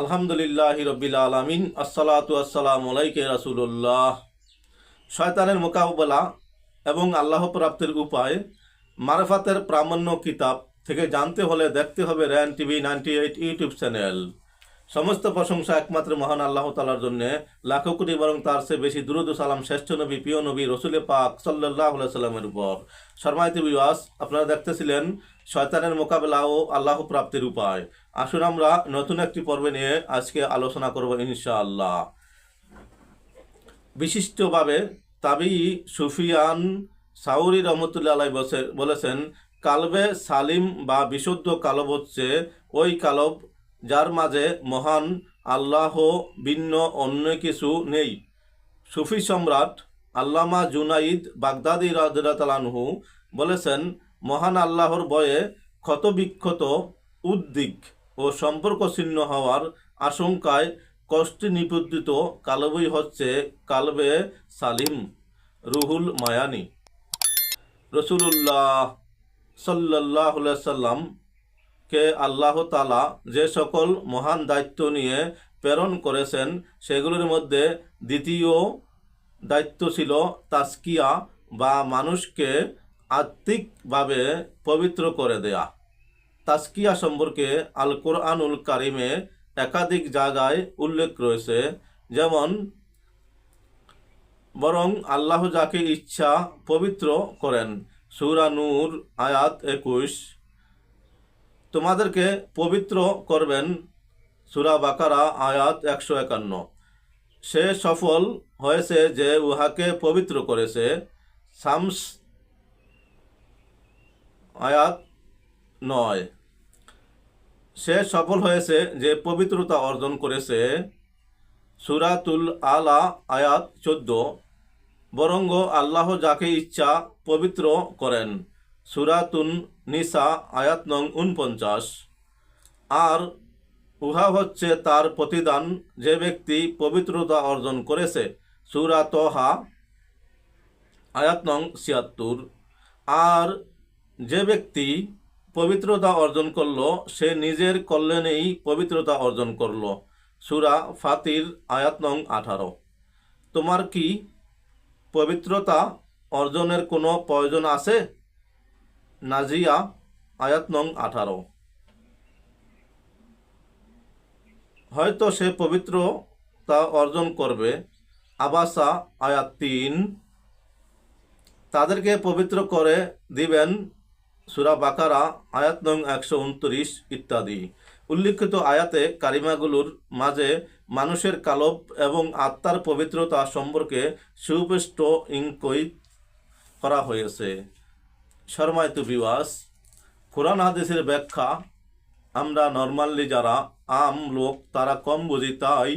আলহামদুলিল্লাহ রবিল আলমিন, আসসালাতু আসসালাম আলাইকে রাসুল্লাহ শয়তানের মোকাবেলা এবং আল্লাহ প্রাপ্তির উপায়, মারফাতের প্রামাণ্য কিতাব থেকে জানতে হলে দেখতে হবে ran TV ninety eight YouTube channel. সমস্ত প্রশংসা একমাত্র মহান আল্লাহ তালার জন্য। লাখো কোটি বরং তার চেয়ে বেশি দুরুদ সালাম শ্রেষ্ঠ নবী, প্রিয় নবী, রসুলে পাক সাল্লাহ সাল্লামের উপর। শর্মাইত বিবাস আপনারা দেখতেছিলেন শয়তানের মোকাবেলা ও আল্লাহ প্রাপ্তির উপায়। আসুন আমরা নতুন একটি পর্বে নিয়ে আজকে আলোচনা করব ইনশাআল্লাহ। বিশিষ্টভাবে তাবি সুফিয়ান সাউরি রহমতুল্লাহ বলেছেন, কালবে সালিম বা বিশুদ্ধ কালব হচ্ছে ওই কালব যার মাঝে মহান আল্লাহ ভিন্ন অন্য কিছু নেই। সুফি সম্রাট আল্লামা জুনাইদ বাগদাদি রাজু বলেছেন, মহান আল্লাহর বয়ে ক্ষতবিক্ষত উদ্দিক ও সম্পর্ক ছিন্ন হওয়ার আশঙ্কায় কষ্টে নিপতিত কালবই হচ্ছে কালবে সালিম রুহুল মায়ানি। রসুল্লাহ সাল্লাহ সাল্লাম কে আল্লাহ তালা যে সকল মহান দায়িত্ব নিয়ে প্রেরণ করেছেন, সেগুলোর মধ্যে দ্বিতীয় দায়িত্ব ছিল তাস্কিয়া বা মানুষকে আত্মিকভাবে পবিত্র করে দেয়া। তাস্কিয়া সম্পর্কে আল কোরআনুল কারিমে একাধিক জায়গায় উল্লেখ রয়েছে, যেমন, বরং আল্লাহ যাকে ইচ্ছা পবিত্র করেন। সুরানুর আয়াত একুশ। তোমাদেরকে পবিত্র করবেন সুরা বাকারা, আয়াত একশো একান্ন। সে সফল হয়েছে যে উহাকে পবিত্র করেছে। শামস, আয়াত নয়। সে সফল হয়েছে যে পবিত্রতা অর্জন করেছে। সুরাতুল আলা, আয়াত চোদ্দ। বরঙ্গ আল্লাহ যাকে ইচ্ছা পবিত্র করেন। সুরাতুন নিসা আয়াত নং উনপঞ্চাশ। আর উহা হচ্ছে তার প্রতিদান যে ব্যক্তি পবিত্রতা অর্জন করেছে, সুরা তোহা, আয়াত নং ছিয়াত্তর। আর যে ব্যক্তি পবিত্রতা অর্জন করল, সে নিজের কল্যাণেই পবিত্রতা অর্জন করল। সুরা ফাতির, আয়াত নং আঠারো। তোমার কি পবিত্রতা অর্জনের কোনো প্রয়োজন আছে? নাজিয়া, আয়াত নং আঠারো। হয়তো সে পবিত্রতা অর্জন করবে। আবাসা, আয়াত তিন। তাদেরকে পবিত্র করে দিবেন সুরা বাকারা, আয়াত নং একশো উনত্রিশ ইত্যাদি। উল্লিখিত আয়াতে কারিমাগুলোর মাঝে মানুষের কালব এবং আত্মার পবিত্রতা সম্পর্কে সুস্পষ্ট ইঙ্কই করা হয়েছে। শর্মায়িত বিবাস কোরআন হাদিসের ব্যাখ্যা, আমরা নর্মালি যারা আম লোক, তারা কম বুঝি, তাই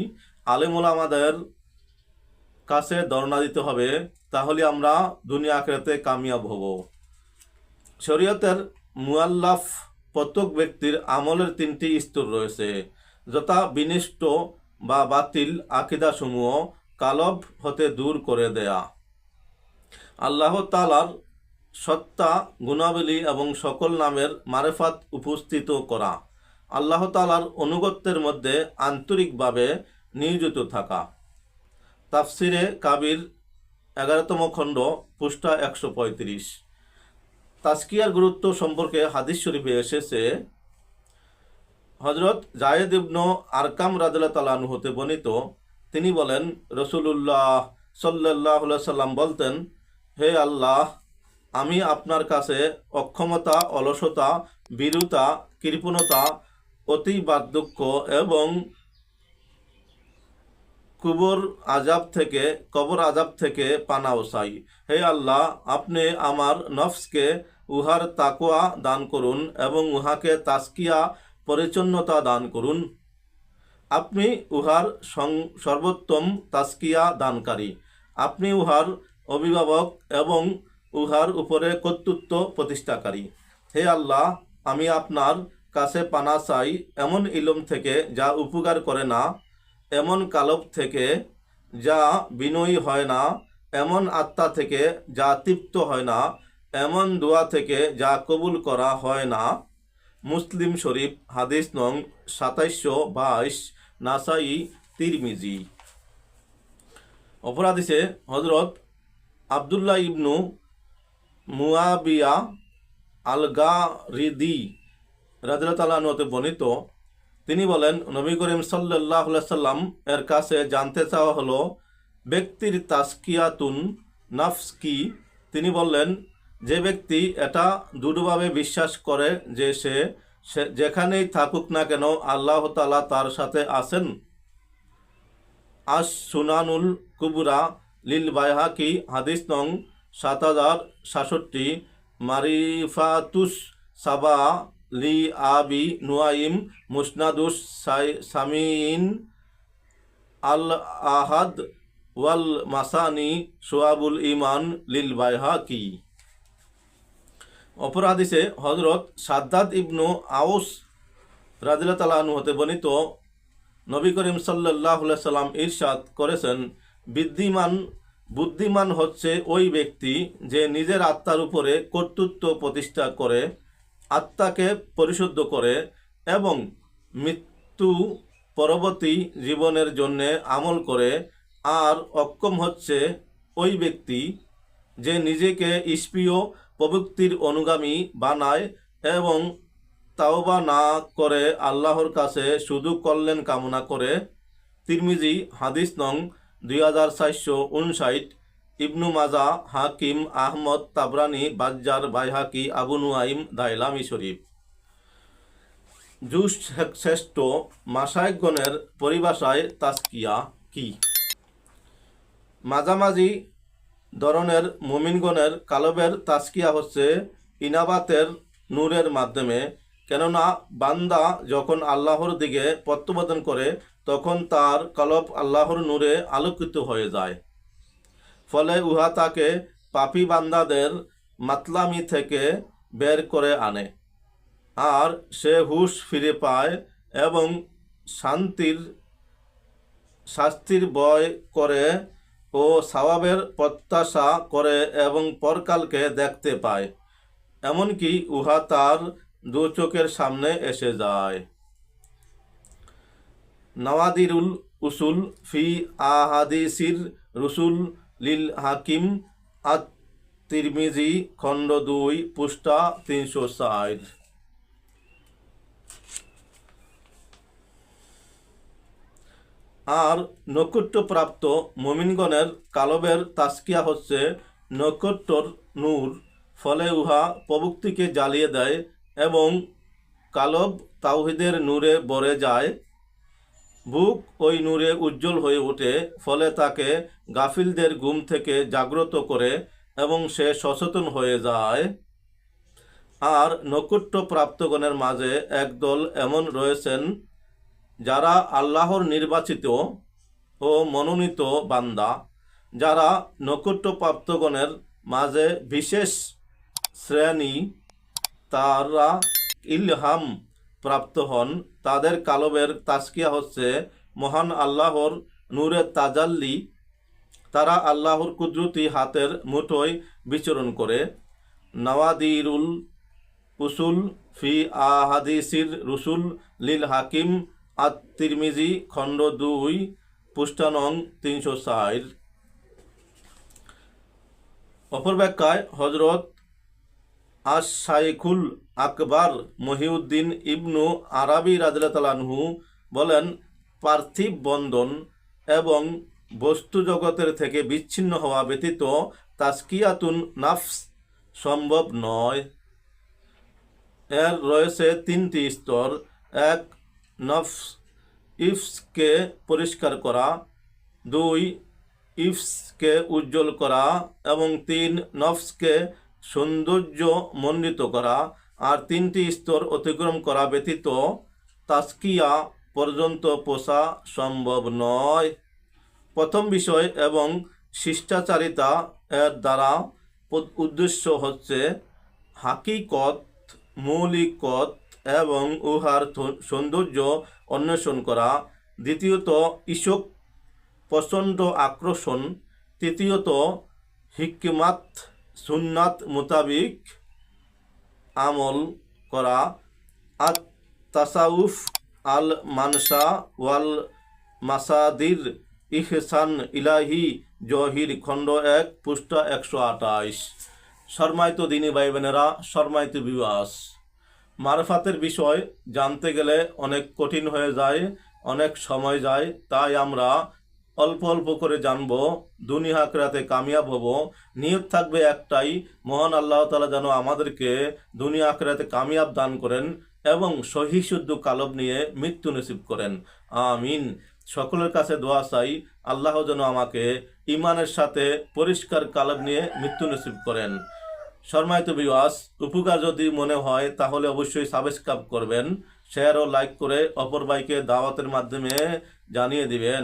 আলেমুল আমাদের কাছে ধর্ণা দিতে হবে, তাহলে আমরা দুনিয়া আখেরাতে কামিয়াব হব। শরীয়তের মুয়াল্লাফ প্রত্যেক ব্যক্তির আমলের তিনটি স্তর রয়েছে, যথা বিনিষ্ট বা বাতিল আকিদাসমূহ কালব হতে দূর করে দেয়া। আল্লাহ তালার সত্তা, গুণাবলী এবং সকল নামের মারেফাত উপস্থিত করা। আল্লাহ তালার অনুগত্যের মধ্যে আন্তরিকভাবে নিয়োজিত থাকা। তাফসিরে কাবির এগারোতম খণ্ড, পৃষ্ঠা একশো পঁয়ত্রিশ। তাস্কিয়ার গুরুত্ব সম্পর্কে হাদিস শরীফে এসেছে হজরত জায়েদ ইবনু আরকাম রাদিল্লাহ তালানু হতে বর্ণিত। তিনি বলেন, রসুলুল্লাহ সাল্লাহ সাল্লাম বলতেন, হে আল্লাহ আমি আপনার কাছে অক্ষমতা, অলসতা, বীরুতা, কৃপণতা, অতি বার্ধক্য এবং কুবর আজাব থেকে, কবর আজাব থেকে পানা চাই। হে আল্লাহ, আপনি আমার নফসকে উহার তাকোয়া দান করুন এবং উহাকে তাস্কিয়া পরিচ্ছন্নতা দান করুন। আপনি উহার সর্বোত্তম তাস্কিয়া দানকারী। আপনি উহার অভিভাবক এবং উহার উপরে কর্তৃত্ব প্রতিষ্ঠাকারী। হে আল্লাহ, আমি আপনার কাছে পানা চাই এমন ইলম থেকে যা উপকার করে না, এমন কালব থেকে যা বিনয়ী হয় না, এমন আত্মা থেকে যা তৃপ্ত হয় না, এমন দোয়া থেকে যা কবুল করা হয় না। মুসলিম শরীফ, হাদিস নং সাতাইশশো বাইশ, নাসাই তিরমিজি। অপরাধিসে হজরত আবদুল্লাহ ইবনু মুয়াবিয়া আলগা রিদি রাজরাতালানতে বর্ণিত। তিনি বলেন, নবী করিম সাল্লাহ সাল্লাম এর কাছে জানতে চাওয়া হলো, ব্যক্তির তাস্কিয়াতুন নাফস কি? তিনি বললেন, যে ব্যক্তি এটা দৃঢ়ভাবে বিশ্বাস করে যে সে সে যেখানেই থাকুক না কেন আল্লাহ তালা তার সাথে আছেন। আস সুনানুল কুবরা লিল বাইহাকি হাদিস নং সাত হাজার সাতষট্টি মারিফাতুস সাবা লি আবি নুয়াইম মুসনাদুস সামিন আল আহাদ ওয়াল মাসানি সোয়াবুল ইমান লিল বাইহাকি। অপরাধিসে হজরত সাদ্দাদ ইবনু আউস রাজিল্লা তালাহনু হতে বর্ণিত নবী করিম সাল্লাহ সাল্লাম ইরশাদ করেছেন, বিদ্যমান বুদ্ধিমান হচ্ছে ওই ব্যক্তি যে নিজের আত্মার উপরে কর্তৃত্ব প্রতিষ্ঠা করে, আত্মাকে পরিশুদ্ধ করে এবং মৃত্যু পরবর্তী জীবনের জন্যে আমল করে। আর অক্ষম হচ্ছে ওই ব্যক্তি যে নিজেকে ইস্পীয় প্রবৃত্তির অনুগামী বানায় এবং তাওবা না করে আল্লাহর কাছে শুধু কল্যাণ কামনা করে। তিরমিজি হাদিস নং দুই হাজার চারশো উনষাট Ibnu Majah, Hakim Ahmad Tabarani, Bazzar Baihaqi, Abu Nuaim Dailami শরীফ। জুস শ্রেষ্ঠ মাসায়গণের পরিভাষায় তাস্কিয়া কি? মাঝামাঝি ধরনের মুমিনগণের কালবের তাস্কিয়া হচ্ছে ইনাবাতের নূরের মাধ্যমে কেননা বান্দা যখন আল্লাহর দিকে প্রত্যাবর্তন করে, তখন তার কলব আল্লাহর নূরে আলোকিত হয়ে যায়। ফলে উহা তাকে পাপি বান্দাদের মাতলামি থেকে বের করে আনে। আর সে হুশ ফিরে পায় এবং শান্তির, শাস্তির বয় করে ও সওয়াবের প্রত্যাশা করে এবং পরকালকে দেখতে পায়। এমনকি উহা তার দু চোখের সামনে এসে যায়। নওয়াদিরুল উসুল ফি আহাদিসির রুসুল লিল হাকিম আত তিরমিজি খণ্ড দুই পুষ্টা তিনশো ষাট। আর নৈকট্যপ্রাপ্ত মমিনগণের কালবের তাস্কিয়া হচ্ছে নৈকট্যর নূর, ফলে উহা প্রভুক্তিকে জ্বালিয়ে দেয় এবং কালব তাওহিদের নূরে বরে যায়। বুক ওই নূরে উজ্জ্বল হয়ে ওঠে, ফলে তাকে গাফিলদের ঘুম থেকে জাগ্রত করে এবং সে সচেতন হয়ে যায়। আর নৈকট্য প্রাপ্তগণের মাঝে একদল এমন রয়েছেন যারা আল্লাহর নির্বাচিত ও মনোনীত বান্দা, যারা নৈকট্যপ্রাপ্তগণের মাঝে বিশেষ শ্রেণি তারা ইলহাম প্রাপ্ত হন। তাদের কালবের তাস্কিয়া হচ্ছে মহান আল্লাহর নূরের তাজাল্লি। তারা আল্লাহর কুদরতি হাতের মুঠোয় বিচরণ করে। নওয়াদিরুল উসুল ফি আহাদিসির রুসুল লিল হাকিম আত খণ্ড দুই পুষ্টানং তিনশো ষাট। অপর ব্যাখ্যায় হজরত আশ শাইখুল আকবর মহিউদ্দিন ইবনু আরাবি রাজলাতালানহু বলেন, পার্থিব বন্ধন এবং বস্তু জগতের থেকে বিচ্ছিন্ন হওয়া ব্যতীত তাস্কিয়াতুন নাফস সম্ভব নয়। এর রয়েছে তিনটি স্তর। এক, নফস, ইফসকে পরিষ্কার করা। দুই, ইফসকে উজ্জ্বল করা। এবং তিন, নফসকে সৌন্দর্য মণ্ডিত করা আর তিনটি স্তর অতিক্রম করা ব্যতীত তাস্কিয়া পর্যন্ত পোষা সম্ভব নয়। প্রথম বিষয় এবং শিষ্টাচারিতা এর দ্বারা উদ্দেশ্য হচ্ছে হাকিকত, মৌলিকত এবং উহার সৌন্দর্য অন্বেষণ করা। দ্বিতীয়ত ঈশক প্রচণ্ড আকর্ষণ। তৃতীয়ত, হিকমাত সুন্নাত মোতাবিক আমল করা আত তাসাউফ আল মানসা ওয়াল মাসাদির ইহসান ইলাহি জহির, খণ্ড এক, পৃষ্ঠা একশো আঠাইশ শর্মায়িত দিনী ভাই বোনেরা শর্মায়িত বিবাস মারফাতের বিষয় জানতে গেলে অনেক কঠিন হয়ে যায়, অনেক সময় যায়, তাই আমরা অল্প অল্প করে জানব, দুনিয়া আখরাতে কামিয়াব হব, নিয়ত থাকবে একটাই, মহান আল্লাহ তালা যেন আমাদেরকে দুনিয়া আখরাতে কামিয়াব দান করেন এবং সহি শুদ্ধ কালব নিয়ে মৃত্যু নসিব করেন। আমিন। সকলের কাছে দোয়া চাই, আল্লাহ যেন আমাকে ইমানের সাথে পরিষ্কার কালব নিয়ে মৃত্যু নসিব করেন। শর্মায়িত বিবাস উপকার যদি মনে হয়, তাহলে অবশ্যই সাবস্ক্রাইব করবেন শেয়ার ও লাইক করে অপর ভাইকে দাওয়াতের মাধ্যমে জানিয়ে দিবেন।